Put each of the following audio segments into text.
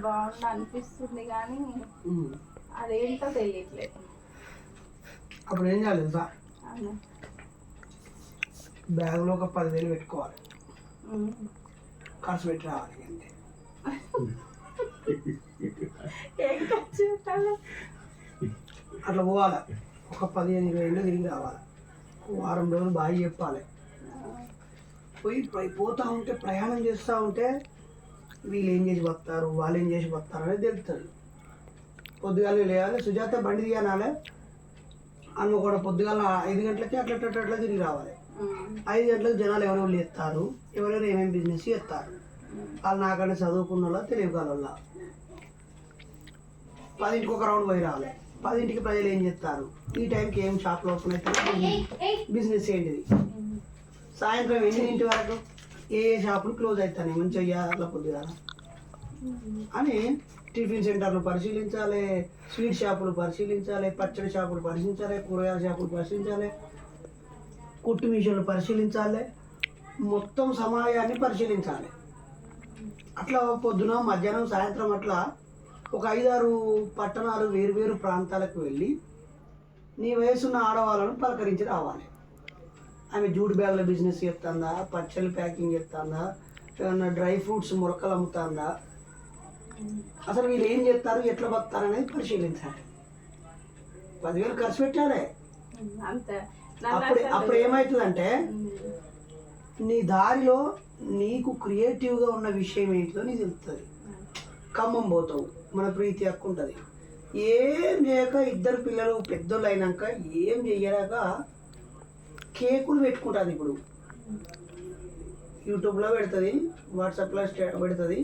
బాగుంది అనిపిస్తుంది కానీ. అదేంటో తెలియట్లేదు. అప్పుడు ఏం చేయాలి తెలుసా. బ్యాగ్లో ఒక పదివేలు పెట్టుకోవాలి. ఖర్చు పెట్టి రావాలి అంతే. అట్లా పోవాలి? ఒక పదిహేను ఇరవై ఏళ్ళు తిరిగి రావాలి. వారం రోజులు బాగా చెప్పాలి. పోయి పోతా ఉంటే ప్రయాణం చేస్తూ ఉంటే వీళ్ళు ఏం చేసి వస్తారు వాళ్ళు ఏం చేసి వస్తారు అనేది తెలుస్తుంది. పొద్దుగాల లేవాలి సుజాత బండి తీయాలి అన్న కూడా పొద్దుగాల ఐదు గంటలకి అట్లా అట్లా తిరిగి రావాలి. ఐదు గంటలకు జనాలు ఎవరెవరు ఎత్తారు ఎవరెవరు ఏమేమి బిజినెస్ చేస్తారు? వాళ్ళు నాకంటే చదువుకున్న వాళ్ళ తెలియగల పదింటికి ఒక రౌండ్ పోయి రావాలి. పదింటికి ప్రజలు ఏం చేస్తారు? ఈ టైంకి ఏం షాప్లో వస్తున్నాయి బిజినెస్ ఏంటిది. సాయంత్రం ఎన్నింటి వరకు ఏ ఏ షాపులు క్లోజ్ అవుతాయి మంచిగా అట్లా కొద్దిగా. అని టిఫిన్ సెంటర్లు పరిశీలించాలి స్వీట్ షాపులు పరిశీలించాలి పచ్చడి షాపులు పరిశీలించాలి కూరగాయల షాపులు పరిశీలించాలి కుట్టు మిషన్లు పరిశీలించాలి మొత్తం సమయాన్ని పరిశీలించాలి. అట్లా పొద్దున మధ్యాహ్నం సాయంత్రం అట్లా ఒక ఐదారు పట్టణాలు వేరు వేరు ప్రాంతాలకు వెళ్ళి నీ వయసున్న ఆడవాళ్ళను పలకరించి రావాలి. ఆమె జూట్ బ్యాగుల బిజినెస్ చేస్తుందా పచ్చళ్ళు ప్యాకింగ్ ఏమన్నా డ్రై ఫ్రూట్స్ మురకలు అమ్ముతుందా? అసలు వీళ్ళు ఏం చేస్తారు ఎట్లా బతారు అనేది పరిశీలించాలి. పదివేలు ఖర్చు నన్ను అప్పుడు అప్పుడు ఏమవుతుందంటే. నీ దారిలో నీకు క్రియేటివ్గా ఉన్న విషయం ఏంటిదో నీకు తెలుస్తుంది ఖమ్మం పోతావు. మన ప్రీతి హక్కు ఉంటుంది. ఏం చేయక ఇద్దరు పిల్లలు పెద్దోళ్ళు అయినాక ఏం చెయ్యలేక కేకులు పెట్టుకుంటుంది ఇప్పుడు. యూట్యూబ్లో పెడుతుంది వాట్సాప్లో పెడుతుంది.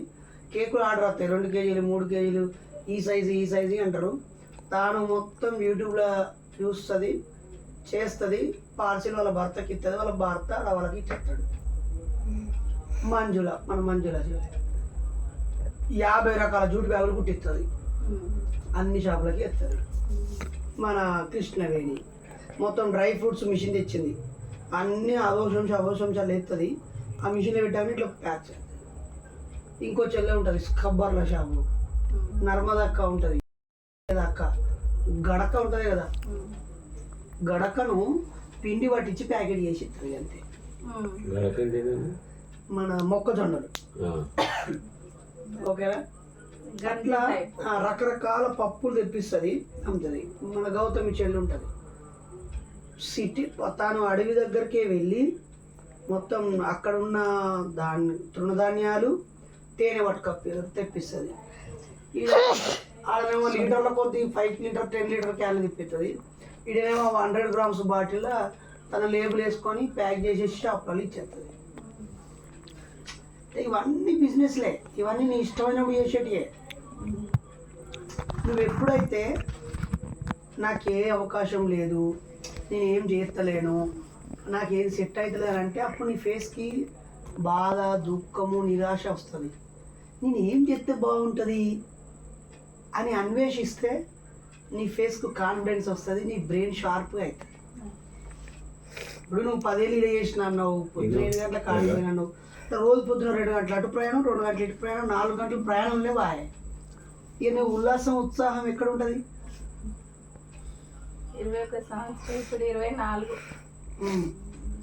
కేకులు ఆర్డర్ వస్తాయి రెండు కేజీలు మూడు కేజీలు ఈ సైజు ఈ సైజు అంటారు. తాను మొత్తం యూట్యూబ్లో చూస్తుంది చేస్తుంది పార్సిల్ వాళ్ళ భర్తకి ఇస్తుంది వాళ్ళ భర్త వాళ్ళకి ఇచ్చేస్తాడు. మంజుల మన మంజుల. యాభై రకాల జూట్ బ్యాగులు కుట్టిస్తుంది. అన్ని షాపులకి ఎత్తుంది. మన కృష్ణవేణి. మొత్తం డ్రై ఫ్రూట్స్ మిషన్ తెచ్చింది. అన్ని అవసరం అవసరంశాలు ఎత్తుంది. ఆ మిషన్లో పెట్టాము ఇట్లా ప్యాక్ చేస్తుంది ఇంకో చెల్లె ఉంటుంది స్కబ్బర్ల షాపు. నర్మద అక్క ఉంటుంది. అక్క. గడక ఉంటుంది కదా. గడకను పిండి పట్టించి ప్యాకెట్ చేసి ఇస్తుంది అంతే. మన మొక్కజొన్నలు. ఓకేనా? అట్లా రకరకాల పప్పులు తెప్పిస్తుంది. అమ్ముతుంది మన గౌతమి చెల్లి ఉంటుంది. సిటీ తాను అడవి దగ్గరికే వెళ్ళి మొత్తం అక్కడ ఉన్న దాన్ని తృణధాన్యాలు తేనె పట్టుకప్పి తెప్పిస్తుంది. ఆడనేమో లీటర్ల కొద్ది five litre ten litre can తెప్పిస్తుంది ఇడనేమో హండ్రెడ్ గ్రామ్స్ బాటిల్ తన లేబుల్ వేసుకొని ప్యాక్ చేసేసి షాప్లలో ఇచ్చేస్తుంది ఇవన్నీ బిజినెస్లే. ఇవన్నీ నీ ఇష్టమైనప్పుడు చేసేటియే. నువ్వు ఎప్పుడైతే నాకే అవకాశం లేదు నేను ఏం చేస్తలేను నాకేం సెట్ అవుతలేదు అంటే అప్పుడు నీ ఫేస్కి బాధ దుఃఖము నిరాశ వస్తుంది. నేను ఏం చేస్తే బాగుంటుంది? అని అన్వేషిస్తే నీ ఫేస్కు కాన్ఫిడెన్స్ వస్తుంది నీ బ్రెయిన్ షార్ప్గా అవుతుంది ఇప్పుడు నువ్వు పదేళ్ళు ఇడ చేసిన అన్నావు పొద్దున ఏడు గంటల ఖాళీ అన్నావు రోజు పొద్దున రెండు గంటల అటు ప్రయాణం రెండు గంటల ఇటు ప్రయాణం నాలుగు గంటల ప్రయాణం లేవాయ్ ఇక నువ్వు ఉల్లాసం ఉత్సాహం ఎక్కడ ఉంటుంది? ఇరవై ఒక సంవత్సరం ఇప్పుడు ఇరవై నాలుగు.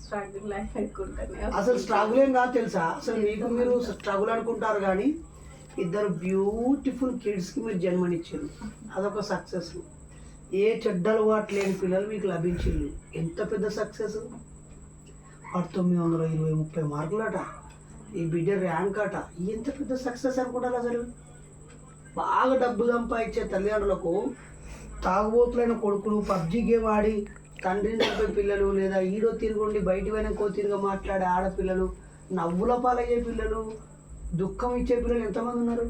స్ట్రగుల్ అసలు స్ట్రగుల్ ఏం కాదు తెలుసా? అసలు మీకు మీరు స్ట్రగుల్ అనుకుంటారు కానీ ఇద్దరు బ్యూటిఫుల్ కిడ్స్కి మీరు జన్మనిచ్చారు. అదొక సక్సెస్ ఏ చెడ్డ అలవాటు లేని పిల్లలు మీకు లభించింది ఎంత పెద్ద సక్సెస్ వాడు తొమ్మిది వందల ఇరవై ముప్పై మార్కులట. ఈ బిడ్డ ర్యాంక్ అట. ఎంత పెద్ద సక్సెస్ అనుకుంటారు అసలు? బాగా డబ్బు సంపాదించే తల్లిదండ్రులకు తాగుబోతులైన కొడుకులు పబ్జి గేమ్ ఆడి తండ్రిని చంపే పిల్లలు లేదా ఈడో తిరుగుండి బయట పోయిన కో తిరిగి మాట్లాడే ఆడపిల్లలు నవ్వుల పాలయ్యే పిల్లలు దుఃఖం ఇచ్చే పిల్లలు ఎంతమంది ఉన్నారు?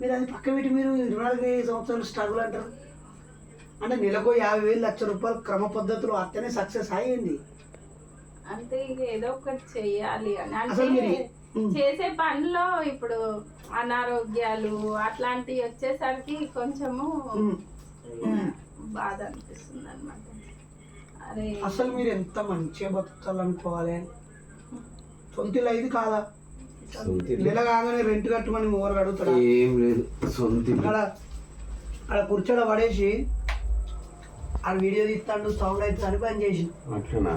మీరు అది పక్క పెట్టి మీరు ఇరవై నాలుగు సంవత్సరాలు స్ట్రగుల్ అంటారు. అంటే నెలకు యాభై వేలు లక్ష రూపాయలు క్రమ పద్ధతిలో అత్తనే సక్సెస్ అయ్యింది. అంటే ఇక ఏదో ఒకటి చెయ్యాలి అని. అసలు మీరు-. చేసే పనిలో ఇప్పుడు అనారోగ్యాలు అట్లాంటివి వచ్చేసరికి కొంచెము బాధ అనిపిస్తుంది అనమాట అరే. అసలు మీరు ఎంత మంచిగా బతకాలనుకోవాలి? సొంతిలో ఇది కాదా? నెల కాగానే రెంట్ కట్టమని ఓవర్ అడుగుతాడా? ఏం లేదు సొంత అక్కడ అక్కడ కూర్చోడ పడేసి ఆ వీడియో తీస్తాడు సౌండ్ అవుతుంది అని పని చేసి అట్లనా?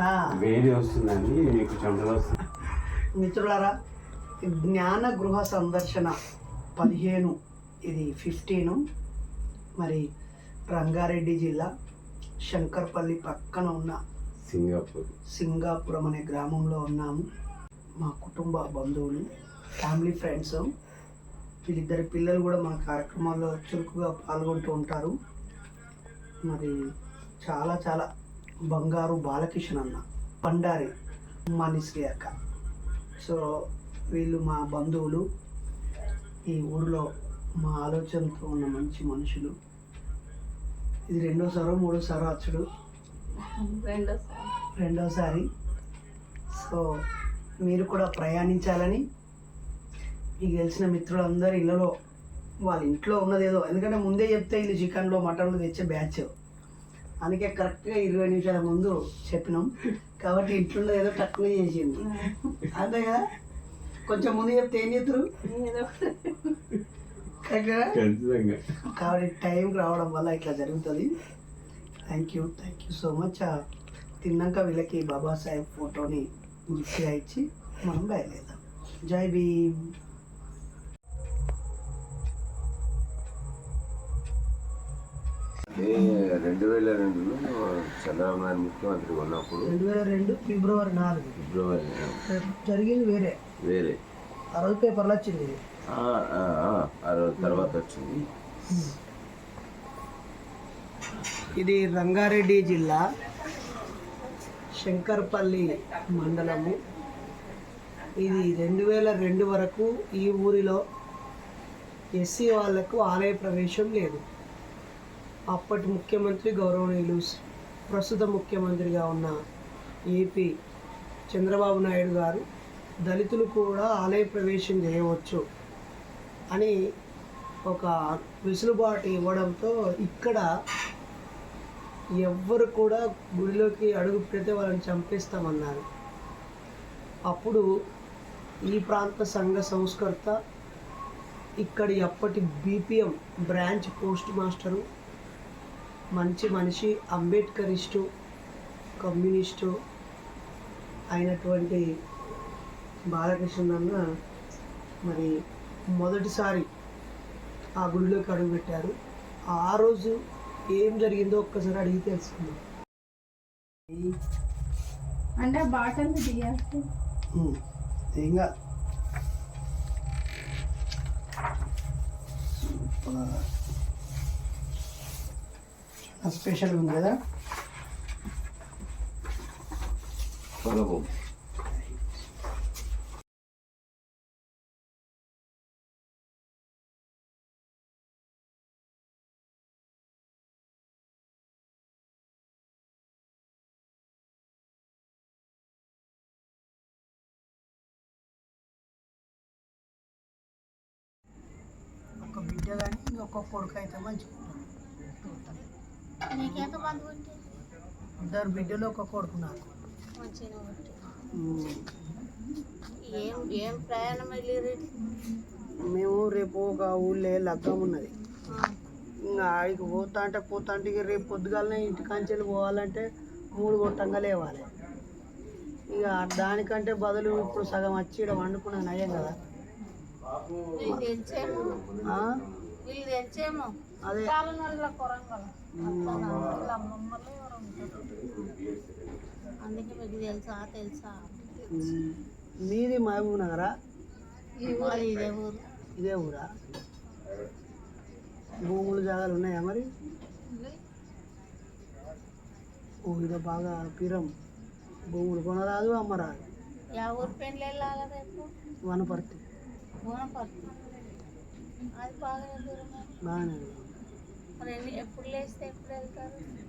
ఆ, వేడి వస్తుందని మీకు చెమటలు వస్తుంది. మిత్రులారా జ్ఞాన గృహ సందర్శన పదిహేను ఇది ఫిఫ్టీను. మరి రంగారెడ్డి జిల్లా శంకర్పల్లి పక్కన ఉన్న సింగపూర్. సింగాపురం అనే గ్రామంలో ఉన్నాము. మా కుటుంబ బంధువులు ఫ్యామిలీ ఫ్రెండ్స్ వీళ్ళిద్దరి పిల్లలు కూడా మా కార్యక్రమాల్లో చురుకుగా పాల్గొంటూ ఉంటారు. మరి చాలా చాలా బంగారు బాలకిషన్ అన్న పండారి మనిశ్రీ అక్క. సో వీళ్ళు మా బంధువులు. ఈ ఊరిలో మా ఆలోచనతో ఉన్న మంచి మనుషులు. ఇది రెండోసారో మూడోసారో అచ్చుడు. రెండోసారి. సో మీరు కూడా ప్రయాణించాలని మీకు తెలిసిన మిత్రులందరూ ఇళ్ళలో వాళ్ళ ఇంట్లో ఉన్నది ఏదో ఎందుకంటే ముందే చెప్తే వీళ్ళు చికెన్లో మటన్లు తెచ్చే బ్యాచ్. అందుకే కరెక్ట్గా ఇరవై నిమిషాల ముందు చెప్పినాం. కాబట్టి ఇంట్లో ఏదో తక్కువ చేసింది అంతే కదా? కొంచెం ముందు చెప్తే ఏం చేస్తారు కాబట్టి టైంకి రావడం వల్ల ఇట్లా జరుగుతుంది. Thank you thank you so much తిన్నాక వీళ్ళకి బాబాసాహెబ్ ఫోటోని గిఫ్ట్గా ఇచ్చి మనం బయలుదేరాం జై భీమ్. రెండు వేల రెండులో చంద్రబాబు నాయుడు ముఖ్యమంత్రి ఉన్నప్పుడు రెండు వేల రెండు ఫిబ్రవరి నాలుగు. ఫిబ్రవరి జరిగింది వేరే. వేరే. ఆ రోజు పేపర్లో వచ్చింది ఆ రోజు తర్వాత వచ్చింది. ఇది రంగారెడ్డి జిల్లా శంకర్పల్లి మండలము. ఇది రెండు వేల రెండు వరకు ఈ ఊరిలో ఎస్సీ వాళ్ళకు ఆలయ ప్రవేశం లేదు. అప్పటి ముఖ్యమంత్రి గౌరవనీయులు ప్రస్తుత ముఖ్యమంత్రిగా ఉన్న ఏపీ చంద్రబాబు నాయుడు గారు దళితులు కూడా ఆలయ ప్రవేశం చేయవచ్చు అని ఒక వెసులుబాటు ఇవ్వడంతో ఇక్కడ ఎవ్వరు కూడా గుడిలోకి అడుగు పెడితే వాళ్ళని చంపేస్తామన్నారు. అప్పుడు ఈ ప్రాంత సంఘ సంస్కర్త ఇక్కడి అప్పటి బీపీఎం బ్రాంచ్ పోస్ట్ మాస్టరు మంచి మనిషి అంబేద్కరిస్టు కమ్యూనిస్టు అయినటువంటి బాలకృష్ణ అన్న మరి మొదటిసారి ఆ గుడిలోకి అడుగుపెట్టారు ఆ రోజు ఏం జరిగిందో ఒక్కసారి అడిగి తెలుసుకుందాం. అంటే బాటలు తీయాలి కాదు. సూపర్. స్పెషల్ ఉంది కదా? పొలము ఒక బిడ్డ కానీ ఇంకొక కొడుకు అయితే మంచిగా ఉంటుంది. నీకెంత మంది ఉంటే ఇద్దరు బిడ్డలు ఒక కొడుకు నాకు. ఏం ఏం ప్రయాణం వెళ్ళి మేము రేపు ఒక ఊళ్ళో లగ్గం ఉన్నది. ఇంకా ఆడికి పోతా అంటే పోతా అంటే రేపు పొద్దుగాలనే ఇంటికాంచెలు పోవాలంటే మూడు గొట్టంగా లేవాలి. ఇక దానికంటే బదులు ఇప్పుడు సగం వచ్చి ఇక్కడ వండుకున్నాను నయ్యం కదా. అదే. అందుకే మీకు తెలుసా మీది మహబూబ్ నగరా ఇదే ఊరు. ఇదే ఊరా? భూములు జాగాలు ఉన్నాయా మరి? ఓ ఇదో బాగా పిరం. భూములు కొనరాదు అమ్మరాదు. యా ఊరు పెళ్ళి వెళ్ళాలి రేపు? వనపర్తి. గోనపర్తి అది బాగా బాగానే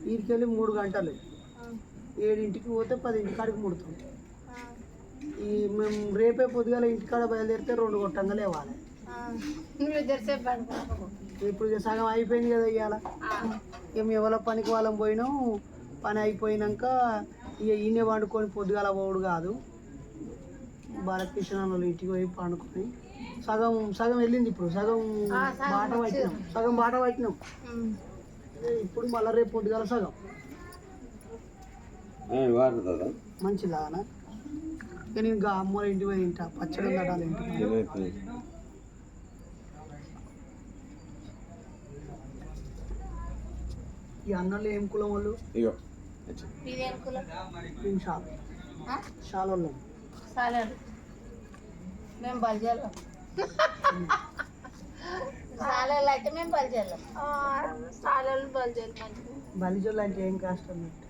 వీటికెళ్ళి మూడు గంటలు. ఏడింటికి పోతే పదింటి కాడికి ముడుతుంది ఈ మేము రేపే పొద్దుగాల ఇంటికాడ బయలుదేరితే రెండు గొట్టంగా లేవాలి. ఇప్పుడు సగం అయిపోయింది కదా ఇవాళ ఇక మేము ఎవరో పనికి వాళ్ళం పోయినాం. పని అయిపోయినాక ఇక ఈయనే వండుకొని పొద్దుగాల పోవుడు కాదు. బాలకృష్ణ వాళ్ళు ఇంటికి పోయి పండుకొని సగం సగం వెళ్ళింది ఇప్పుడు సగం బాట పట్టినాం సగం బాట పట్టినాం. ఇప్పుడు మళ్ళీ రేపు పొద్దుగాల సగం. మంచిదానా ఇక నేను ఇంకా అమ్మ వాళ్ళ ఇంటికి పోయి తింటా పచ్చడి ఇంటికి ఈ అన్నలు ఏం కులం వాళ్ళు? మేము షాల్? షాల్ వాళ్ళం మేము బల్జాలం సాలేళ్ళు అయితే మేము బల్జాలం సాలలు బల్జలు మంచిది బలిజోళ్ళు అంటే ఏం అన్నట్టు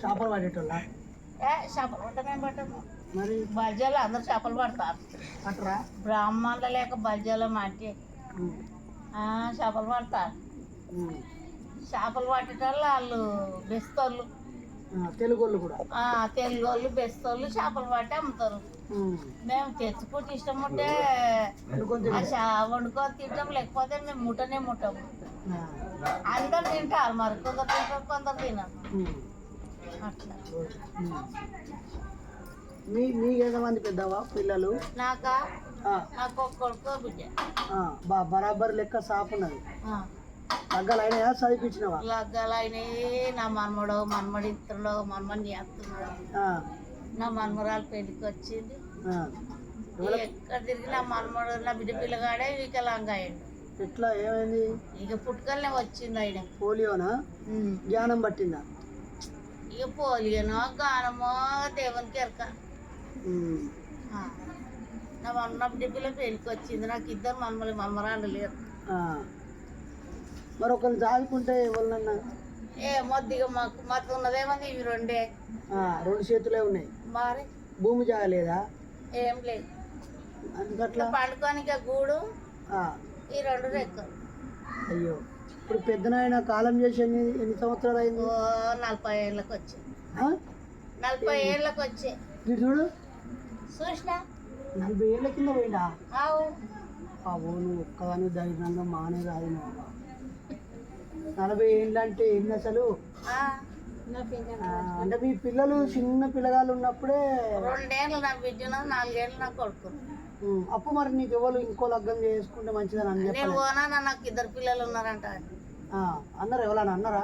చేపలు పడేటోళ్ళ? ఏ చేపలు పట్టము. మరి? బల్జాలు అందరు చేపలు పడతారు. పట్టరా? బ్రాహ్మణులు లేక ఉమ్, ఆ, చేపలు పడతారు. చేపలు పట్టేటోళ్ళు వాళ్ళు బెస్తోళ్ళు. ఆ, తెలుగు వాళ్ళు కూడా. ఆ, తెలుగు వాళ్ళు బెస్తోళ్ళు చేపలు పట్టి అమ్ముతారు. మేము తెచ్చుకుంటే ఇష్టం ఉంటే వండుకొని ఆ తింటాం. లేకపోతే మేము ముట్టనే ముట్టము అందరు తింటారు మరి కొందరు తింటారు కొందరు తినరు. అట్లా. మీ మీకు ఎంతమంది పెద్దవా పిల్లలు? నాక? నాకు ఒక కొడుకు బిడ్డ. బరాబర్ లెక్క సాపు ఉన్నది ఆ, తగ్గలు అయినాయా చదివించినవా లగ్గాలు అయినాయి నా మనమడు మనమడి ఇస్తున్నాడు మనమని చేస్తున్నాడు. నా మనమరాలు పెళ్ళికి వచ్చింది. ఎక్కడ తిరిగి నా మనమడు నా బిడ్డ పిల్లగాడే వికలాంగా అయ్యాడు ఎట్లా? ఏమైంది? ఇక పుట్టుకలనే వచ్చింది ఆయన. పోలియోనా. జ్ఞానం పట్టిందా? ఇక పోలియనో గానమో దేవునికి ఎరక. నా మన బిడ్డ పిల్ల పెళ్ళికి వచ్చింది. నాకు ఇద్దరు మనమలు మనమరాలు లేరు. ఆ. మరి ఒకరిని చదువుకుంటే ఎవరినన్నా? ఏ మొద్దిగా మాకు మాకు ఉన్నదేమంది ఇవి రెండే. రెండు చేతులే ఉన్నాయి. మరి. భూమి జాగలేదా? ఏం లేదు. అందుకట్లా? పండుకోనిక గూడు ఈ రెండు రెక్కలు అయ్యో. ఇప్పుడు పెద్దనాయన కాలం చేసి ఎన్ని ఎన్ని సంవత్సరాలు అయింది? నలభై ఏళ్ళకి వచ్చి? నలభై ఏళ్ళకి వచ్చి చూడు. చూసిన? నలభై ఏళ్ళ కింద పోయిందా బాబు నువ్వు ఒక్కదాని ధైర్యంగా మానే రాదు నువ్వు. నలభై ఏళ్ళు అంటే ఎన్ని అసలు? అంటే మీ పిల్లలు చిన్న పిల్లగాళ్ళు ఉన్నప్పుడే రెండేళ్ళు నా బిడ్డను నాలుగేళ్ళు నా కొడుకు. ఉమ్, అప్పుడు మరి నీకు ఎవరు ఇంకో లగ్గం చేసుకుంటే మంచిదని అని పోనా నాకు ఇద్దరు పిల్లలు ఉన్నారంట. ఆ, అన్నారు ఎవరన్నా అన్నారా?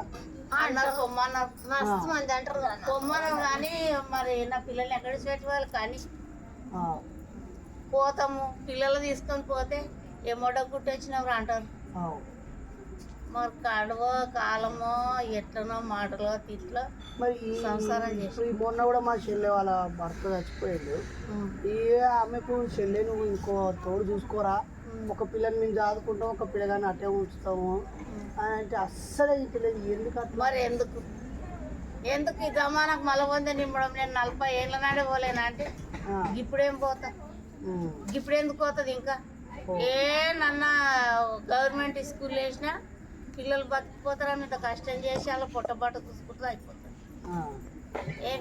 అన్నారు పొమ్మన్నారు. మస్తు మంది అంటారు పొమ్మన్నారు కానీ మరి నా పిల్లల్ని ఎక్కడ పెట్టేవాళ్ళు కానీ పోతాము. పిల్లలు తీసుకొని పోతే ఏమోడో గుట్టొచ్చినప్పుడు అంటారు. ఆ, మరి కడవో కాలమో ఎట్లనో మాటలో తిట్లో మరి ఈ సంసారం చేసి ఇప్పుడు ఈ మొన్న కూడా మా చెల్లె వాళ్ళ భర్త చచ్చిపోయాడు. ఈ ఆమెకు చెల్లె నువ్వు ఇంకో తోడు చూసుకోరా? ఒక పిల్లని మేము చదువుకుంటాం ఒక పిల్లగాని అట్టే ఉంచుతాము. అని అంటే అస్సలే తెలియదు ఎందుకు అట్లా? మరి ఎందుకు? ఎందుకు ఈ జమానకు మల పొంది నింపడం? నేను నలభై ఏళ్ళ నాడే పోలేనా అంటే? ఆ, ఇప్పుడేం పోతా? ఉమ్, ఇప్పుడు ఎందుకు పోతుంది ఇంకా? ఏ నన్న గవర్నమెంట్ స్కూల్ వేసినా పిల్లలు బతికిపోతారని ఇంత కష్టం చేసి అలా పొట్టబాట చూసుకుంటూ అయిపోతారు ఏ.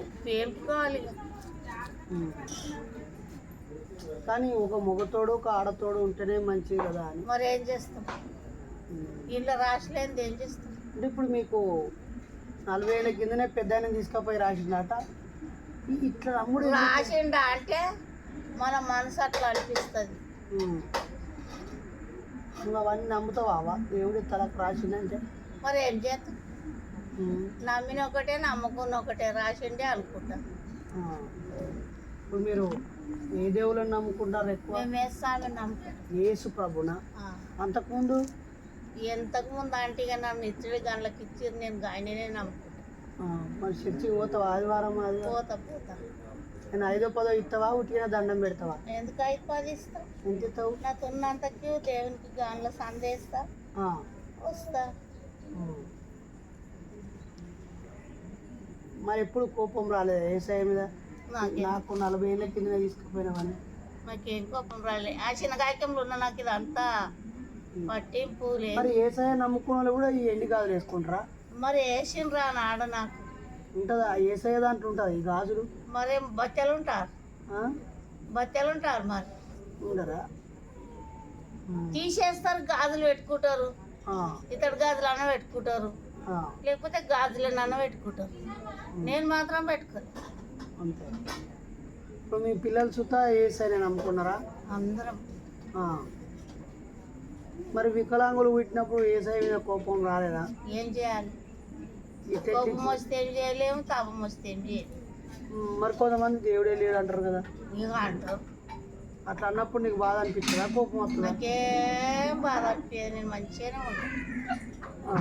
కానీ ఒక మొగతోడు ఒక ఆడతోడు ఉంటేనే మంచిది కదా అని మరి ఏం చేస్తాం. ఇంట్లో రాసలేనిది ఏం చేస్తాం అంటే ఇప్పుడు మీకు నలభై ఏళ్ళ కిందనే పెద్ద ఆయన తీసుకపోయి ఇట్లా నమ్ముడు? రాసిండా అంటే మన మనసు అట్లా అనిపిస్తుంది. నువ్వు అవన్నీ నమ్ముతావా? దేవుడి తలకు రాసిందంటే. మరి ఏం చేస్తాం. నమ్మిన ఒకటే నమ్మకున్న ఒకటే రాసిండే అనుకుంటా. ఇప్పుడు మీరు ఏ దేవుళ్ళని నమ్ముకుంటారు ఎక్కువ? మేము వేస్తామే నమ్ముకుంటాం. యేసు ప్రభునా. అంతకుముందు? ఎంతకు ముందు ఆంటీగా నన్ను ఇచ్చడి గంటలకు ఇచ్చి నేను ఆయననే నమ్ముకుంటా. ఆ, మరి చర్చికి పోతావా ఆదివారం ఆదివారం? పోతా పోతా. నేను ఐదో పదో ఇస్తావా ఉట్టిగా దండం పెడతావా? ఎందుకు అయిపోదిస్తా ఎంత ఇస్తావు నాకు ఉన్నంతకి దేవునికి గాన్లో సందేస్తా. వస్తా. మరి ఎప్పుడు కోపం రాలేదు ఏసఐ మీద? నాకేం. నలభై ఏళ్ళ కింద తీసుకుపోయినావని నాకేం కోపం రాలే. ఆ చిన్న గాయకంలో ఉన్న నాకు ఇదంతా పట్టింపు లేదు. మరి ఏసఐ నమ్ముకున్న వాళ్ళు కూడా ఈ ఎండి గాజులు వేసుకుంటారా? మరి వేసిండ్రా నాడ నాకు. ఉంటుందా? ఏసఐ దాంట్లో ఉంటుంది ఈ గాజులు? మరి బచ్చలు ఉంటారు? బచ్చలు ఉంటారు మరి. ఉండరా. తీసేస్తారు గాజులు పెట్టుకుంటారు. ఇతడు గాజులు అన్న పెట్టుకుంటారు. లేకపోతే గాజులన్న పెట్టుకుంటారు. నేను మాత్రం పెట్టుకోను. అంతే. ఇప్పుడు మీ పిల్లలు సుతా ఏ సరే నమ్ముకున్నారా? అందరం. మరి వికలాంగులు పుట్టినప్పుడు ఏ సై మీద కోపం రాలేదా? ఏం చేయాలి? కోపం వస్తే ఏం చేయలేము తాపం వస్తే ఏం చేయలేము. మరి కొంతమంది దేవుడే లేడు అంటారు కదా ఇక అట్లా అన్నప్పుడు నీకు బాధ అనిపిస్తుందా? కోపం వస్తుందా? నాకేం బాధ అనిపించదు నేను మంచిగానే ఉంటాను ఆ.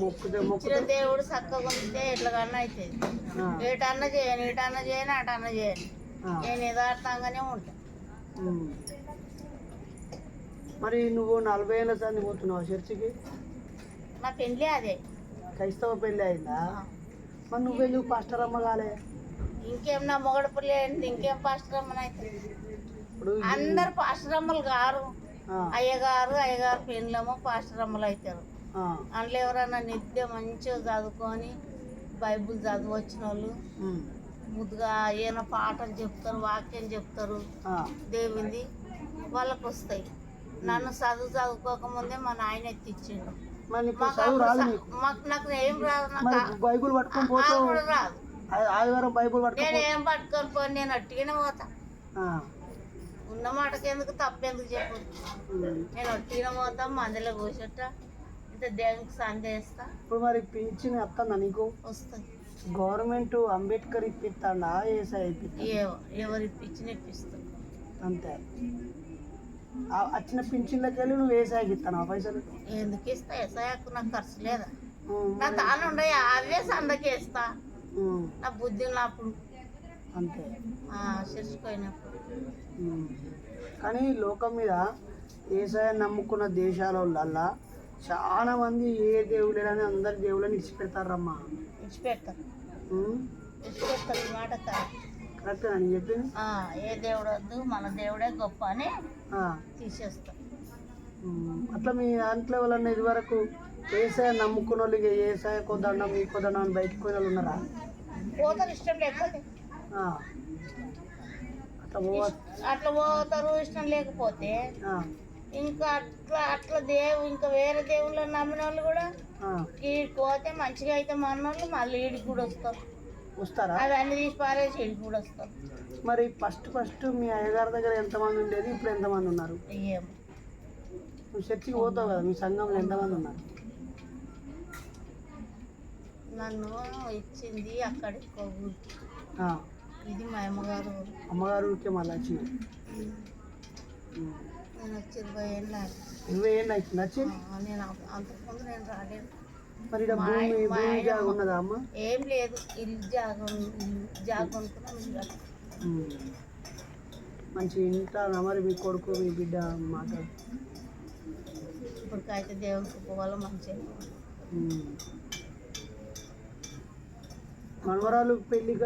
మొక్కుతే ఇచ్చిన మొక్కుతే. దేవుడు చక్కగా ఉంటే ఎట్లా కన్నా అవుతుంది ఆ, ఏటన్నా చేయను ఇటన్నా చేయను అటన్నా చేయను. ఆ. నేను యథార్థంగానే ఉంటాను ఉమ్. మరి నువ్వు నలభై ఏళ్ళ సార్ని పోతున్నావు చర్చికి? నా పెళ్ళి అదే. క్రైస్తవ పెళ్ళి అయిందా? మరి నువ్వెందుకు పాస్టర్ అమ్మ కాలే ఇంకేం నా మొగడు పిల్ల ఏంటి? ఇంకేం ఇప్పుడు ఈ- అందరు పాస్టరమ్మలు గారు ఆ, అయ్యగారు అయ్యగారు పెళ్ళేమో పాస్టరమ్మలు అవుతారు ఆ, అందులో ఎవరన్నా నిత్యం మంచిగా చదువుకొని బైబుల్ చదువు వచ్చిన వాళ్ళు ముద్దుగా ఏమైనా పాటలు చెప్తారు వాక్యం చెప్తారు. దేవుంది వాళ్ళకు వస్తాయి నన్ను చదువు చదువుకోకముందే మా నాయన ఎత్తిచ్చిండు. మరి నీకు చదువు రాదు నీకు. మాకు నాకు ఏం రాదు నాకు మరి ఆ- బైబుల్ పట్టుకొని ఆ పోతావు? కూడా రాదు. ఆ- ఆదివారం బైబుల్ పట్టుకొని నేను ఏం పట్టుకొని పోయి నేను అట్టిగానే పోతా. ఆ, ఉన్న మాటకి ఎందుకు తప్పెందుకు చెప్పు? ఉమ్. నేను అట్టిగానే పోతా మందులో కూర్చుంటా ఇంత దేవునికి సందేస్తా ఇప్పుడు మరి పింఛన్ వస్తుందా నీకు? వస్తుంది గవర్నమెంట్ అంబేద్కర్ ఇప్పిస్తాడా ఏసఐ ఇప్పిస్తా ఎవ- ఎవరు ఇప్పించిన ఇప్పిస్తారు అంతే. వచ్చిన పింఛన్లకి వెళ్ళి నువ్వు ఏసఐకి ఇస్తాను పైసలు? ఎందుకు ఇస్తా? ఎసయాకు నాకు ఖర్చు లేదా? నా తాను ఉండే అవే సందకి ఇస్తా ఉమ్, నా బుద్ధి ఉన్నప్పుడు అంతే. చచ్చిపోయినప్పుడు ఉమ్. కానీ లోకం మీద ఏసఐ నమ్ముకున్న దేశాలల్లా చాలా మంది ఏ దేవుడని అందరి దేవుళ్ళని ఇచ్చిపెడతారమ్మా విడిచిపెడతారు. ఈ మాట కరెక్ట్ అని చెప్పింది? ఆ, ఏ దేవుడు వద్దు మన దేవుడే గొప్ప అని ఆ, తీసేస్తాం. అట్లా మీ దాంట్లో వాళ్ళన్న ఇది వరకు ఏసఐ నమ్ముకున్న వాళ్ళు ఇక ఏసఐ కొద్దండం మీ కొద్దండం అని బయటకు పోయిన వాళ్ళు ఉన్నారా? పోతారు ఇష్టం లేకపోతే. అట్లా పోతారు ఇష్టం లేకపోతే ఇంకా అట్లా అట్లా దేవు ఇంకా వేరే దేవుళ్ళని నమ్మిన వాళ్ళు కూడా. ఈడికి పోతే మంచిగా అయితే మన వాళ్ళు మళ్ళీ ఈడికి కూడా వస్తారు. వస్తారా? అవన్నీ తీసి పారేసి ఈడికి కూడా వస్తారు. మరి ఫస్ట్ ఫస్ట్ మీ అయ్యగారి దగ్గర ఎంతమంది ఉండేది? ఇప్పుడు ఎంతమంది ఉన్నారు? నువ్వు చర్చికి పోతావు కదా మీ సంఘంలో ఎంతమంది ఉన్నారు? నన్ను ఇచ్చింది అక్కడికి ఇది మా అమ్మగారు. అమ్మగారు ఊరికే మళ్ళీ వచ్చింది ఉమ్. నేను వచ్చి ఇరవై ఏళ్ళు. ఇరవై ఏళ్ళు అవుతుంది వచ్చి నేను అంత- అంతకుముందు నేను రాలేదు. మరి భూమి ఆయన- మా భూమి ఆయన జాగా ఉన్నదా అమ్మ? ఏం లేదు. ఇల్లు జాగం ఇల్లు జాగం అనుకున్నాం మంచి ఇంటానా మరి మీ కొడుకు మీ బిడ్డ మాట ఇప్పటికైతే దేవునికి పోవాలో మంచిగా. ఉమ్. మనవరాలు పెళ్ళికి